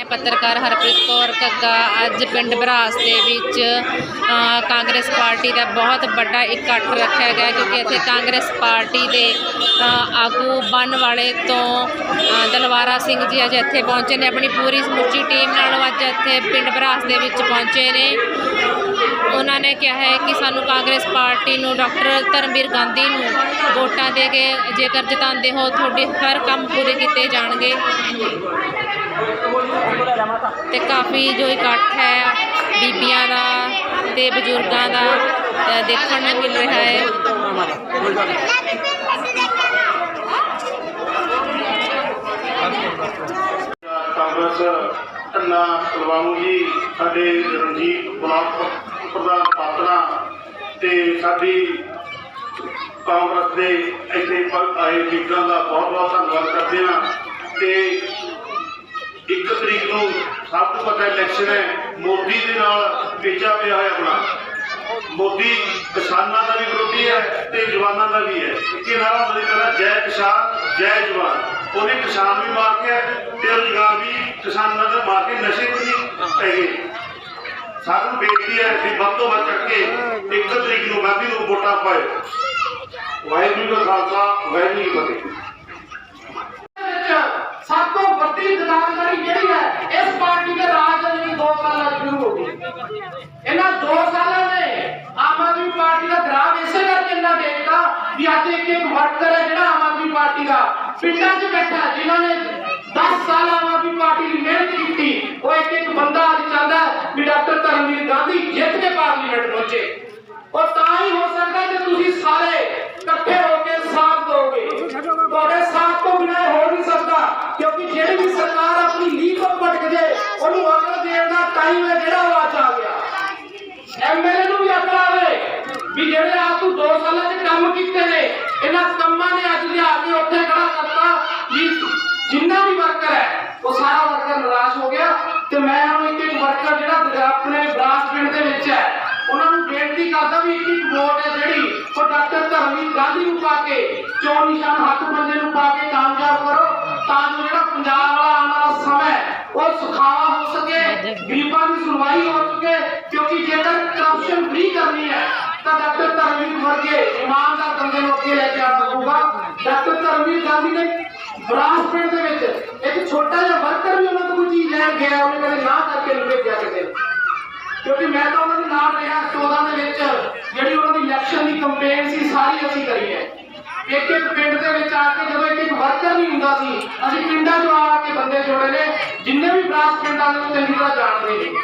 ਮੈਂ ਪੱਤਰਕਾਰ ਹਰਪ੍ਰੀਤ ਕੌਰ ਕੱਗਾ ਅੱਜ ਪਿੰਡ ਬਰਾਸ ਦੇ ਵਿੱਚ ਕਾਂਗਰਸ ਪਾਰਟੀ ਦਾ ਬਹੁਤ ਵੱਡਾ ਇਕੱਠ ਰੱਖਿਆ ਗਿਆ ਕਿਉਂਕਿ ਇੱਥੇ ਕਾਂਗਰਸ ਪਾਰਟੀ ਦੇ ਆਗੂ ਬਨ ਵਾਲੇ ਤੋਂ ਦਲਵਾਰਾ ਸਿੰਘ ਜੀ ਅੱਜ ਇੱਥੇ ਪਹੁੰਚੇ ਨੇ। ਆਪਣੀ ਪੂਰੀ ਸਮੁੱਚੀ ਟੀਮ ਨਾਲ ਅੱਜ ਇੱਥੇ ਪਿੰਡ ਬਰਾਸ ਦੇ ਵਿੱਚ ਪਹੁੰਚੇ ਨੇ। ਉਹਨਾਂ ਨੇ ਕਿਹਾ ਹੈ ਕਿ ਸਾਨੂੰ ਕਾਂਗਰਸ ਪਾਰਟੀ ਨੂੰ ਡਾਕਟਰ ਧਰਮਵੀਰ ਗਾਂਧੀ ਨੂੰ ਵੋਟਾਂ ਦੇ ਕੇ ਜੇਕਰ ਜਿਤਾਉਂਦੇ ਹੋ, ਤੁਹਾਡੇ ਹਰ ਕੰਮ ਪੂਰੇ ਕੀਤੇ ਜਾਣਗੇ। ਤੇ ਕਾਫੀ ਜੋ ਇਕੱਠ ਹੈ, ਬੀਬੀਆਂ ਦਾ ਤੇ ਬਜ਼ੁਰਗਾਂ ਦਾ ਦੇਖਣ ਨੂੰ ਮਿਲ ਰਿਹਾ ਹੈ। ਕਾਂਗਰਸ ਧੰਨਾ ਕੁਲਵਾਮੂ ਸਾਡੇ ਰਣਜੀਤ ਬਲਾਕ ਪ੍ਰਧਾਨ ਪਾਤੜਾ ਤੇ ਸਾਡੀ ਕਾਂਗਰਸ ਦੇ ਇੱਥੇ ਆਏ ਲੀਡਰਾਂ ਦਾ ਬਹੁਤ ਬਹੁਤ ਧੰਨਵਾਦ ਕਰਦੇ ਹਾਂ ਤੇ ਇੱਕ ਤਰੀਕ ਨੂੰ ਸਭ ਤੋਂ ਪਤਾ ਇਲੈਕਸ਼ਨ ਹੈ, ਮੋਦੀ ਦੇ ਨਾਲ ਵੇਚਾ ਪਿਆ ਹੋਇਆ ਆਪਣਾ। ਮੋਦੀ ਕਿਸਾਨਾਂ ਦਾ ਵੀ ਵਿਰੋਧੀ ਹੈ ਤੇ ਜਵਾਨਾਂ ਦਾ ਵੀ ਹੈ। ਇੱਕੇ ਨਾਰਾ ਉਹਦੇ ਕਹਿੰਦਾ ਜੈ ਕਿਸਾਨ, ਜੈ ਜਵਾਨ। ਉਹਨੇ ਕਿਸਾਨ ਵੀ ਮਾਰ ਕੇ ਤੇ ਰੁਜ਼ਗਾਰ ਵੀ ਕਿਸਾਨਾਂ ਦਾ ਮਾਰ ਕੇ ਨਸ਼ੇ ਤੇ ਵੀ ਪੈ ਗਏ ਸਾਨੂੰ ਬੇਨਤੀ ਹੈ ਕਿ ਵੱਧ ਤੋਂ ਵੱਧ ਕਰਕੇ ਇੱਕ ਤਰੀਕ ਨੂੰ ਗਾਂਧੀ ਨੂੰ ਵੋਟਾਂ ਪਾਏ। ਵਾਹਿਗੁਰੂ ਜੀ ਖਾਲਸਾ, ਵਾਹਿਗੁਰੂ ਜੀ ਫਤਿਹ। ਸਭ ਤੋਂ ਵੱਡੀ ਗਦਾਰਦਾਰੀ ਜਿਹੜੀ ਹੈ, ਇਸ ਪਾਰਟੀ ਦੇ ਰਾਜ ਦੇ ਵਿੱਚ 2 ਸਾਲਾਂ ਸ਼ੁਰੂ ਹੋ ਗਈ। ਇਹਨਾਂ 2 ਸਾਲਾਂ ਨੇ ਆਮ ਆਦਮੀ ਪਾਰਟੀ ਦਾ ਗ੍ਰਾਫ ਇਸੇ ਕਰਕੇ ਇੰਨਾ ਦੇਖਦਾ ਵੀ ਅੱਜ ਇੱਕ ਇੱਕ ਵਰਕਰ ਹੈ ਜਿਹੜਾ ਆਮ ਆਦਮੀ ਪਾਰਟੀ ਦਾ। ਪਿੰਡਾਂ 'ਚ ਬੈਠਾ, ਜਿਨ੍ਹਾਂ ਨੇ 10 ਸਾਲ ਆਮ ਆਦਮੀ ਪਾਰਟੀ ਦੀ ਮਿਹਨਤ ਕੀਤੀ ਉਹ ਇੱਕ ਇੱਕ ਬੰਦਾ ਅੱਜ ਚਾਹੁੰਦਾ ਹੈ ਵੀ ਡਾਕਟਰ ਧਰਮਵੀਰ ਗਾਂਧੀ ਜਿੱਤ ਕੇ ਪਾਰਲੀਮੈਂਟ ਪਹੁੰਚੇ ਉਹ ਤਾਂ ਹੀ ਹੋ ਸਕਦਾ ਜੇ ਤੁਸੀਂ ਸਾਰੇ ਇਕੱਠੇ ਹੋ ਕੇ ਸਾਥ ਦੋਗੇ ਤੁਹਾਡੇ ਸਾਥ ਤੋਂ ਬਿਨਾਂ ਹੋ ਨਹੀਂ ਸਕਦਾ, ਕਿਉਂਕਿ ਜਿਹੜੀ ਵੀ ਸਰਕਾਰ ਆਪਣੀ ਲੀਹ ਤੋਂ ਭਟਕ ਜੇ, ਉਹਨੂੰ ਅਕਲ ਦੇਣ ਦਾ ਟਾਈਮ ਹੈ ਜਿਹੜਾ ਉਹ ਅੱਜ ਆ ਗਿਆ। ਐਮਐਲਏ ਨੂੰ ਵੀ ਅਕਲ ਆਵੇ ਵੀ ਜਿਹੜੇ ਆ ਤੂੰ 2 ਸਾਲਾਂ 'ਚ ਕੰਮ ਕੀਤੇ ਨੇ, ਇਹਨਾਂ ਕੰਮਾਂ ਨੇ ਅੱਜ ਲਿਆ ਕੇ ਉੱਥੇ ਖੜਾ ਕਰਤਾ ਵੀ ਜਿੰਨਾ ਵੀ ਵਰਕਰ ਹੈ, ਉਹ ਸਾਰਾ ਵਰਕਰ ਨਿਰਾਸ਼ ਹੋ ਗਿਆ ਤੇ ਮੈਂ ਹੁਣ ਇੱਕ ਇੱਕ ਵਰਕਰ ਜਿਹੜਾ ਆਪਣੇ ਬਰਾਸ ਪਿੰਡ ਦੇ ਵਿੱਚ ਹੈ ਉਹਨਾਂ ਨੂੰ ਬੇਨਤੀ ਕਰਦਾ ਵੀ ਇੱਕ ਇੱਕ ਵੋਟ ਹੈ ਜਿਹੜੀ ਉਹ ਡਾਕਟਰ ਧਰਮਵੀਰ ਨੂੰ ਪਾ ਕੇ ਚੋਣ ਨਿਸ਼ਾਨ ਹੱਥ ਪੰਜੇ ਨੂੰ ਪਾ ਕੇ ਕਾਮਯਾਬ ਕਰੋ, ਤਾਂ ਜੋ ਜਿਹੜਾ ਪੰਜਾਬ ਵਾਲਾ ਆਉਣ ਵਾਲਾ ਸਮਾਂ ਉਹ ਸੁਖਾਵਾ ਹੋ ਸਕੇ, ਗਰੀਬਾਂ ਦੀ ਸੁਣਵਾਈ ਹੋ ਸਕੇ, ਕਿਉਂਕਿ ਜੇਕਰ ਕਰਪਸ਼ਨ ਫ੍ਰੀ ਕਰਨੀ ਹੈ, ਤਾਂ ਡਾਕਟਰ ਧਰਮਵੀਰ ਵਰਗੇ ਇਮਾਨਦਾਰ ਬੰਦੇ ਨੂੰ ਅੱਗੇ ਲੈ ਕੇ ਆਉਣਾ ਪਊਗਾ। ਡਾਕਟਰ ਧਰਮਵੀਰ ਗਾਂਧੀ ਨੇ ਬਰਾਸ ਪਿੰਡ ਦੇ ਵਿੱਚ ਇੱਕ ਛੋਟਾ ਜਿਹਾ ਵਰਕਰ ਵੀ ਉਹਨਾਂ ਤੋਂ ਕੋਈ ਚੀਜ਼ ਲੈਣ ਗਿਆ, ਉਹਨੇ ਕਦੇ ਨਾ ਕਰਕੇ ਨਹੀਂ ਭੇਜਿਆ ਕਿਸੇ ਕਿਉਂਕਿ ਮੈਂ ਤਾਂ ਉਹਨਾਂ ਦੇ ਨਾਲ ਰਿਹਾ 14 ਦੇ ਵਿੱਚ ਜਿਹੜੀ ਉਹਨਾਂ ਦੀ ਇਲੈਕਸ਼ਨ ਦੀ ਕੰਪੇਨ ਸੀ ਸਾਰੀ ਅਸੀਂ ਕਰੀ ਹੈ ਇੱਕ ਇੱਕ ਪਿੰਡ ਦੇ ਵਿੱਚ ਆ ਕੇ ਜਦੋਂ ਇੱਕ ਇੱਕ ਵਰਕਰ ਨਹੀਂ ਹੁੰਦਾ ਸੀ ਅਸੀਂ ਪਿੰਡਾਂ 'ਚੋਂ ਆ ਕੇ ਬੰਦੇ ਜੋੜੇ ਨੇ, ਜਿੰਨੇ ਵੀ ਬਰਾਸ ਪਿੰਡਾਂ ਨੂੰ ਚੰਗੀ ਤਰ੍ਹਾਂ ਜਾਣਦੇ ਨੇ।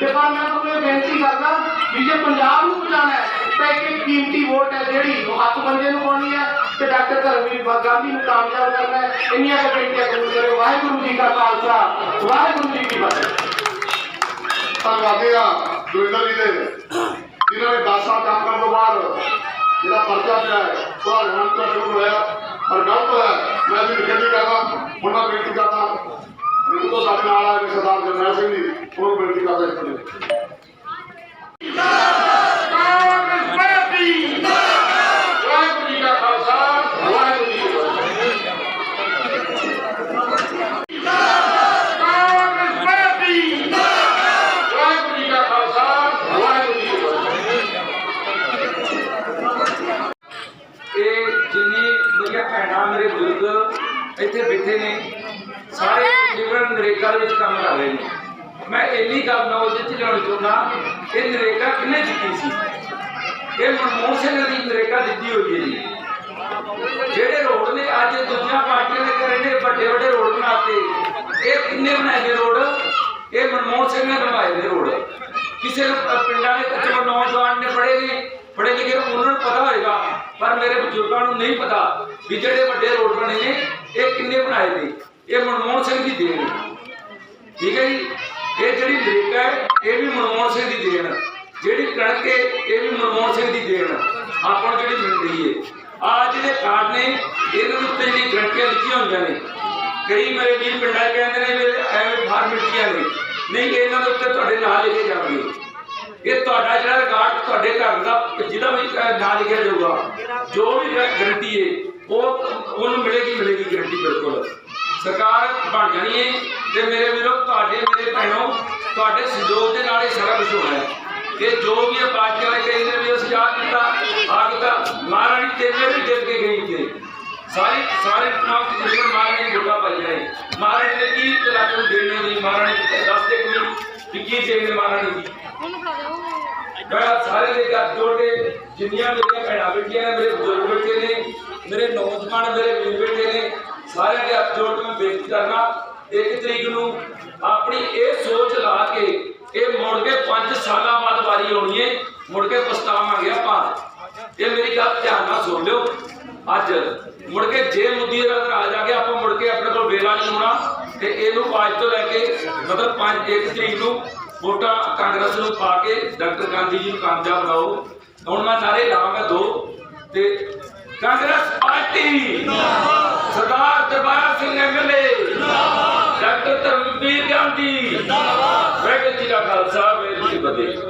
ਤੇ ਪਰ ਮੈਂ ਤੁਹਾਨੂੰ ਬੇਨਤੀ ਕਰਦਾ ਵੀ ਜੇ ਪੰਜਾਬ ਨੂੰ ਬਚਾਉਣਾ ਹੈ, ਤਾਂ ਇੱਕ ਕੀਮਤੀ ਵੋਟ ਹੈ ਜਿਹੜੀ ਉਹ ਹੱਥ ਬੰਦੇ ਨੂੰ ਪਾਉਣੀ ਹੈ ਤੇ ਡਾਕਟਰ ਧਰਮਵੀਰ ਗਾਂਧੀ ਨੂੰ ਕਾਮਯਾਬ ਕਰਨਾ ਹੈ। ਇੰਨੀਆਂ ਕੁ ਬੇਨਤੀਆਂ ਕਬੂਲ ਕਰੋ ਵਾਹਿਗੁਰੂ ਜੀ ਕਾ ਖਾਲਸਾ, ਵਾਹਿਗੁਰੂ ਜੀ ਕੀ ਫਤਿਹ। ਧੰਨਵਾਦੀ ਆ ਦਵਿੰਦਰ ਜੀ ਦੇ। ਜਿਨ੍ਹਾਂ ਨੇ 10 ਸਾਲ ਕੰਮ ਕਰਨ ਤੋਂ ਬਾਅਦ ਜਿਹੜਾ ਪਰਚਾ ਪਿਆ ਹੈ ਉਹ ਹਰਿਆਣਾ ਤੋਂ ਸ਼ੁਰੂ ਹੋਇਆ, ਪਰ ਗਲਤ ਹੋਇਆ। ਮੈਂ ਵੀ ਬੇਨਤੀ ਕਰਦਾ, ਹੁਣ ਬੇਨਤੀ ਕਰਦਾ ਮੈਨੂੰ ਤੋਂ ਸਾਡੇ ਨਾਲ ਆ ਸਰਦਾਰ ਜਰਨੈਲ ਸਿੰਘ ਜੀ ਉਹਨੂੰ ਬੇਨਤੀ ਕਰਦਾ ਇੱਕ ਮਿੰਟ ਵਾਹਿਗੁਰੂ ਜੀ ਕਾ ਖਾਲਸਾ ਵਾਹਿਗੁਰੂ ਜੀ ਕੀ ਫਤਿਹ ਵਾਹਿਗੁਰੂ ਜੀ ਕਾ ਖਾਲਸਾ ਵਾਹਿਗੁਰੂ ਜੀ ਕੀ ਫਤਿਹ ਇਹ ਜਿੰਨੀ ਮੇਰੀਆਂ ਭੈਣਾਂ ਮੇਰੇ ਬਜ਼ੁਰਗ ਇੱਥੇ ਬੈਠੇ ਨੇ। ਸਾਰੇ ਤਕਰੀਬਨ ਨਰੇਗਾ ਦੇ ਵਿੱਚ ਕੰਮ ਕਰ ਰਹੇ ਨੇ। ਮੈਂ ਇੰਨੀ ਗੱਲ ਨੌਲੇਜ ਚ ਲਿਆਉਣੀ ਚਾਹੁੰਦਾ ਇਹ ਨਰੇਗਾ ਕਿੰਨੇ ਦਿੱਤੀ ਸੀ? ਇਹ ਮਨਮੋਹਨ ਸਿੰਘ ਨੇ ਨਰੇਗਾ ਦਿੱਤੀ ਹੋਈ ਹੈ ਜੀ। ਜਿਹੜੇ ਰੋਡ ਨੇ ਅੱਜ ਦੂਜੀਆਂ ਪਾਰਟੀਆਂ ਨੇ ਕਰੇ ਨੇ ਵੱਡੇ ਵੱਡੇ ਰੋਡ ਬਣਾਤੇ। ਇਹ ਕਿੰਨੇ ਬਣਾਏ ਨੇ ਰੋਡ? ਇਹ ਮਨਮੋਹਨ ਸਿੰਘ ਨੇ ਬਣਾਏ ਨੇ ਰੋਡ। ਕਿਸੇ ਪਿੰਡਾਂ ਦੇ ਚਲੋ ਨੌਜਵਾਨ ਨੇ ਪੜ੍ਹੇ ਨੇ। ਪੜ੍ਹੇ ਲਿਖੇ ਉਹਨਾਂ ਨੂੰ ਪਤਾ ਹੋਏਗਾ ਪਰ ਮੇਰੇ ਬਜ਼ੁਰਗਾਂ ਨੂੰ ਨਹੀਂ ਪਤਾ। ਵੀ ਜਿਹੜੇ ਵੱਡੇ ਰੋਡ ਬਣੇ ਨੇ, ਇਹ ਕਿੰਨੇ ਬਣਾਏ ਨੇ? ਇਹ ਮਨਮੋਹਨ ਸਿੰਘ ਦੀ ਦੇਣ। ਠੀਕ ਹੈ ਜੀ? ਇਹ ਜਿਹੜੀ ਨਰੇਗਾ ਹੈ, ਇਹ ਵੀ ਮਨਮੋਹਨ ਸਿੰਘ ਦੀ ਦੇਣ। ਜਿਹੜੀ ਕਣਕ ਹੈ, ਇਹ ਵੀ ਮਨਮੋਹਨ ਸਿੰਘ ਦੀ ਦੇਣ। ਆਪਾਂ ਨੂੰ ਜਿਹੜੀ ਮਿਲ ਰਹੀ ਹੈ। ਆ ਜਿਹੜੇ ਕਾਰਡ ਨੇ, ਇਹਨਾਂ ਦੇ ਉੱਤੇ ਜਿਹੜੀ ਗਰੰਟੀਆਂ ਲਿਖੀਆਂ ਹੁੰਦੀਆਂ ਨੇ। ਕਈ ਮੇਰੇ ਵੀਰ ਪਿੰਡਾਂ 'ਚ ਕਹਿੰਦੇ ਨੇ ਵੀ ਐਵੇਂ ਫਾਰਮੈਲਟੀਆਂ ਨੇ। ਨਹੀਂ, ਇਹਨਾਂ ਦੇ ਉੱਤੇ ਤੁਹਾਡੇ ਨਾਂ ਲਿਖੇ ਜਾਣਗੇ। ਇਹ ਤੁਹਾਡਾ ਜਿਹੜਾ ਰਿਕਾਰਡ ਤੁਹਾਡੇ ਘਰ ਦਾ, ਜਿਹਦਾ ਵੀ ਨਾਂ ਲਿਖਿਆ ਜਾਊਗਾ, ਜੋ ਵੀ ਗਰੰਟੀ ਹੈ ਉਹ ਉਹਨੂੰ ਮਿਲੇਗੀ ਮਿਲੇਗੀ ਗਰੰਟੀ ਬਿਲਕੁਲ। ਸਰਕਾਰ ਬਣ ਜਾਣੀ ਹੈ ਤੇ ਮੇਰੇ ਵੀਰੋ ਤੁਹਾਡੇ ਮੇਰੇ ਭੈਣੋ ਤੁਹਾਡੇ ਸਹਿਯੋਗ ਦੇ ਨਾਲ ਇਹ ਸਾਰਾ ਕੁਝ ਹੋਣਾ ਹੈ। ਕਿ ਜੋ ਵੀ ਇਹ ਪਾਰਟੀਆਂ ਵਾਲੇ ਕਹਿੰਦੇ ਵੀ ਅਸੀਂ ਆਹ ਕੀਤਾ ਆਹ ਕੀਤਾ ਮਹਾਰਾਣੀ ਤੇਰੇ ਵੀ ਜਿੱਤ ਕੇ ਗਈ ਤੇ ਸਾਰੀ ਸਾਰੇ ਨਾਮ ਤੇ ਜਿਹੜੇ ਮਹਾਰਾਣੀ ਨੇ ਵੋਟਾਂ ਪਾਈਆਂ ਨੇ। ਮਹਾਰਾਣੀ ਨੇ ਕੀ ਇਲਾਕੇ ਨੂੰ ਦੇਣੇ ਦੀ ਮਹਾਰਾਣੀ ਨੇ ਦੱਸ ਦੇ ਕਿ ਕੀ ਦੇਣੇ ਮਹਾਰਾਣੀ ਦੀ। ਮੈਂ ਸਾਰੇ ਦੇ ਗੱਤ ਜੋੜ ਕੇ ਜਿੰਨੀਆਂ ਮੇਰੀਆਂ ਭੈਣਾਂ ਬੈਠੀਆਂ ਨੇ ਮੇਰੇ ਬਜ਼ੁਰਗ ਬੈਠੇ ਨੇ ਮੇਰੇ ਨੌਜਵਾਨ, ਮੇਰੇ ਵੀਰ ਬੈਠੇ ਨੇ ਸਾਰਿਆਂ ਦੇ ਹੱਥ ਜੋੜ ਕੇ ਬੇਨਤੀ ਕਰਨਾ, ਇੱਕ ਤਰੀਕ ਨੂੰ ਆਪਣੀ ਇਹ ਸੋਚ ਲਾ ਕੇ ਇਹ ਮੁੜ ਕੇ 5 ਸਾਲਾਂ ਬਾਅਦ ਵਾਰੀ ਆਉਣੀ ਹੈ ਮੁੜ ਕੇ ਪਛਤਾਵਾਂਗੇ ਆਪਾਂ। ਇਹ ਮੇਰੀ ਗੱਲ ਧਿਆਨ ਨਾਲ ਸੁਣ ਲਿਓ। ਅੱਜ ਮੁੜ ਕੇ ਜੇ ਮੁੱਦੀ ਅਗਰ ਆ ਜਾਗੇ, ਆਪਾਂ ਮੁੜ ਕੇ ਆਪਣੇ ਕੋਲ ਵੇਲਾ ਨਹੀਂ ਹੋਣਾ ਤੇ ਇਹਨੂੰ ਅੱਜ ਤੋਂ ਲੈ ਕੇ ਮਤਲਬ 5 1 ਤਰੀਕ ਨੂੰ ਵੋਟਾਂ ਕਾਂਗਰਸ ਨੂੰ ਪਾ ਕੇ ਡਾਕਟਰ ਗਾਂਧੀ ਜੀ ਨੂੰ ਕਾਮਯਾਬ ਬਣਾਓ। ਹੁਣ ਮੈਂ ਨਾਰੇ ਲਾਵਾਂਗਾ ਦੋ ਤੇ Congress party. Sardar Darbara Singh MLA doctor Dharamvir Gandhi. Waheguru ji ਦਾ ਖਾਲਸਾ, ਵਾਹਿਗੁਰੂ ਜੀ ਕੀ ਫਤਿਹ।